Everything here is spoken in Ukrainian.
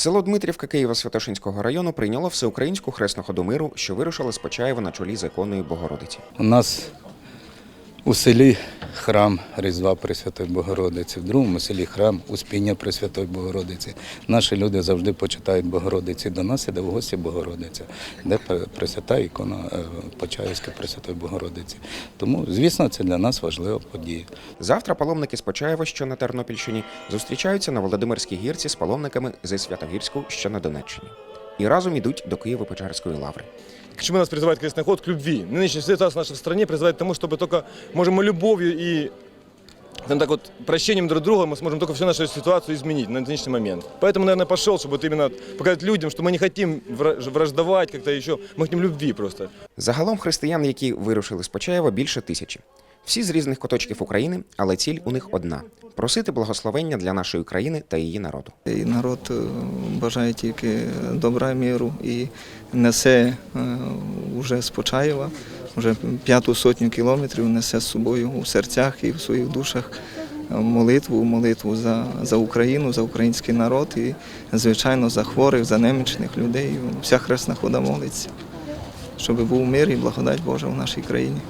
Село Дмитрівка Києво-Святошинського району прийняло всеукраїнську хресну ходу миру, що вирушила з Почаєва на чолі законної Богородиці. У нас у селі храм Різдва Пресвятої Богородиці, в другому селі храм Успіння Пресвятої Богородиці. Наші люди завжди почитають Богородиці до нас іде в гості Богородиця, де Пресвята ікона е, Почаївська Пресвятої Богородиці. Тому, звісно, це для нас важлива подія. Завтра паломники з Почаєва, що на Тернопільщині, зустрічаються на Володимирській гірці з паломниками зі Святогірську, що на Донеччині І разом ідуть до Києво-Печерської лаври. К чему нас призывает крестный ход? К любви. Нынешняя ситуация в нашей стране призывает к тому, чтобы только можем мы любовью и скажем так вот, прощением друг друга мы сможем только всю нашу ситуацию изменить на нынешний момент. Поэтому, наверное, пошел, чтобы вот именно показать людям, что мы не хотим вра- враждовать как-то еще, мы хотим любви просто. Загалом християн, які вирушили з Почаєва, більше тисячі. Всі з різних куточків України, але ціль у них одна просити благословення для нашої країни та її народу. І народ е, бажає тільки добра міру і несе е, уже з Почаєва, вже п'яту сотню кілометрів несе з собою у серцях і в своїх душах е, молитву, молитву за, за Україну, за український народ і, звичайно, за хворих, за немічних людей. Вся хресна хода молиться, щоб був мир і благодать Божа в нашій країні.